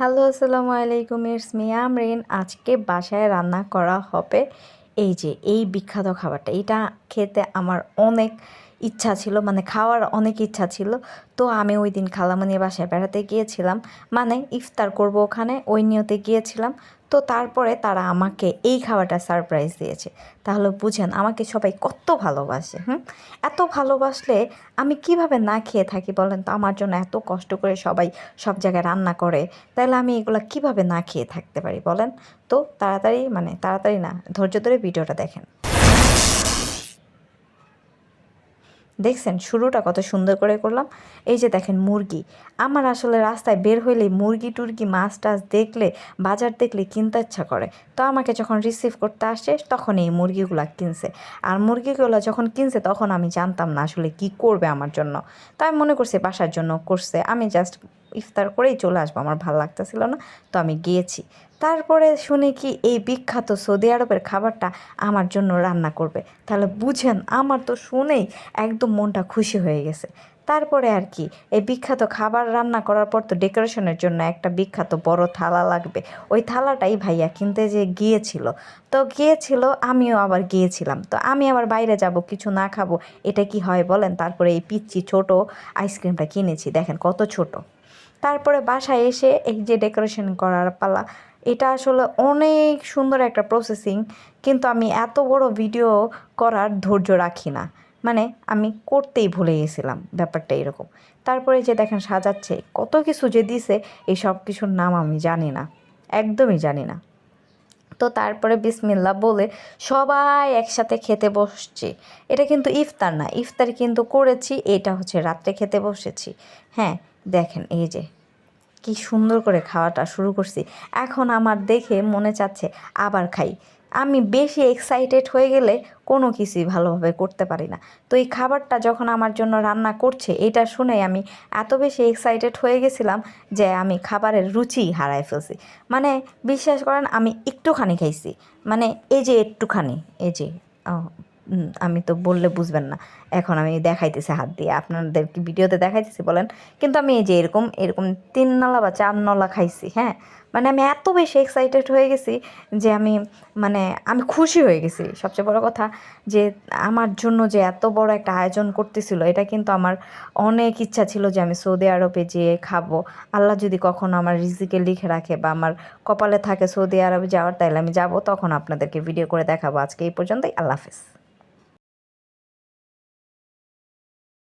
Hello, আসসালামু আলাইকুম it's মিয়াম Amrin আজকে বাসায় রান্না করা হবে এই যে, এই বিখ্যাত খাবারটা। এটা খেতে আমার অনেক ইচ্ছা ছিল মানে খাওয়ার অনেক ইচ্ছা ছিল। তো আমি ওই দিন খালামনির বাসায় বেড়াতে গিয়েছিলাম। মানে ইফতার করব ওখানে, ওই নিয়তে গিয়েছিলাম। তো তারপরে তারা আমাকে এই খাবারটা সারপ্রাইজ দিয়েছে। তাহলে বুঝেন, আমাকে সবাই কত ভালোবাসে, হুম? এত ভালোবাসলে আমি কীভাবে না খেয়ে থাকি বলেন তো? আমার জন্য এত কষ্ট করে সবাই সব জায়গায় রান্না করে। তাহলে আমি এগুলো কীভাবে না খেয়ে থাকতে পারি বলেন? তো তাড়াতাড়ি মানে তাড়াতাড়ি না, ধৈর্য ধরে ভিডিওটা দেখেন। দেখছেন শুরুটা কত সুন্দর করে করলাম। এই যে দেখেন মুরগি, আমার আসলে রাস্তায় বের হইলে মুরগি টুরগি মাছ টাছ দেখলে, বাজার দেখলে কিনতে ইচ্ছা করে। তো আমাকে যখন রিসিভ করতে আসে, তখন এই মুরগিগুলো কিনছে। আর মুরগিগুলো যখন কিনছে, তখন আমি জানতাম না আসলে কি করবে আমার জন্য। তাই মনে করছি বাসার জন্য করছে। আমি জাস্ট ইফতার করেই চলে আসব, আমার ভালো লাগতেছিল না, তো আমি গিয়েছি। তারপরে শুনে কি এই বিখ্যাত সৌদি আরবের খাবারটা আমার জন্য রান্না করবে? তাহলে বুঝেন, আমার তো শুনেই একদম মনটা খুশি হয়ে গেছে। তারপরে আর কি, এই বিখ্যাত খাবার রান্না করার পর তো ডেকোরেশনের জন্য একটা বিখ্যাত বড় থালা লাগবে। ওই থালাটাই ভাইয়া কিনতে যে গিয়েছিল। তো গিয়েছিল, আমিও আবার গিয়েছিলাম। তো আমি আবার বাইরে যাব, কিছু না খাব, এটা কি হয় বলেন? তারপরে এই পিচ্ছি ছোট আইসক্রিমটা কিনেছি, দেখেন কত ছোট। তারপরে বাসায় এসে এই যে ডেকোরেশন করার পালা, এটা আসলে অনেক সুন্দর একটা প্রসেসিং কিন্তু আমি এত বড় ভিডিও করার ধৈর্য রাখি না। মানে আমি করতেই ভুলে গেছিলাম ব্যাপারটা এরকম। তারপরে যে দেখেন সাজাচ্ছে, কত কিছু যে দিছে, এই সব কিছুর নাম আমি জানি না, একদমই জানি না। তো তারপরে বিসমিল্লা বলে সবাই একসাথে খেতে বসছি। এটা কিন্তু ইফতার না, ইফতার কিন্তু করেছি, এটা হচ্ছে রাত্রে খেতে বসেছি। হ্যাঁ দেখেন এই যে কি সুন্দর করে খাওয়াটা শুরু করছি। এখন আমার দেখে মনে চাচ্ছে আবার খাই। আমি বেশি এক্সাইটেড হয়ে গেলে কোনো কিছুই ভালোভাবে করতে পারি না। তো এই খাবারটা যখন আমার জন্য রান্না করছে, এটা শুনে আমি এত বেশি এক্সাইটেড হয়ে গেছিলাম যে আমি খাবারের রুচি হারাই ফেলছি। মানে বিশ্বাস করেন, আমি একটুখানি খাইছি। মানে এই যে একটুখানি, এই যে আমি তো বললে বুঝবেন না। এখন আমি দেখাইতেছি হাত দিয়ে। আপনাদের কি ভিডিওতে দেখাইতেছি, বলেন। কিন্তু আমি এই যে এরকম এরকম তিন নলা বা চার নলা খাইছি হ্যাঁ? মানে আমি এত বেশি এক্সাইটেড হয়ে গেছি যে আমি মানে আমি খুশি হয়ে গেছি। সবচেয়ে বড় কথা যে আমার জন্য যে এত বড় একটা আয়োজন করতেছিল, এটা কিন্তু আমার অনেক ইচ্ছা ছিল যে আমি সৌদি আরবে যেয়ে খাব। আল্লাহ যদি কখনো আমার রিজিকে লিখে রাখে বা আমার কপালে থাকে সৌদি আরবে যাওয়ার, তাইলে আমি যাব। তখন আপনাদেরকে ভিডিও করে দেখাবো। আজকে এই পর্যন্তই। আল্লাহ হাফেজ।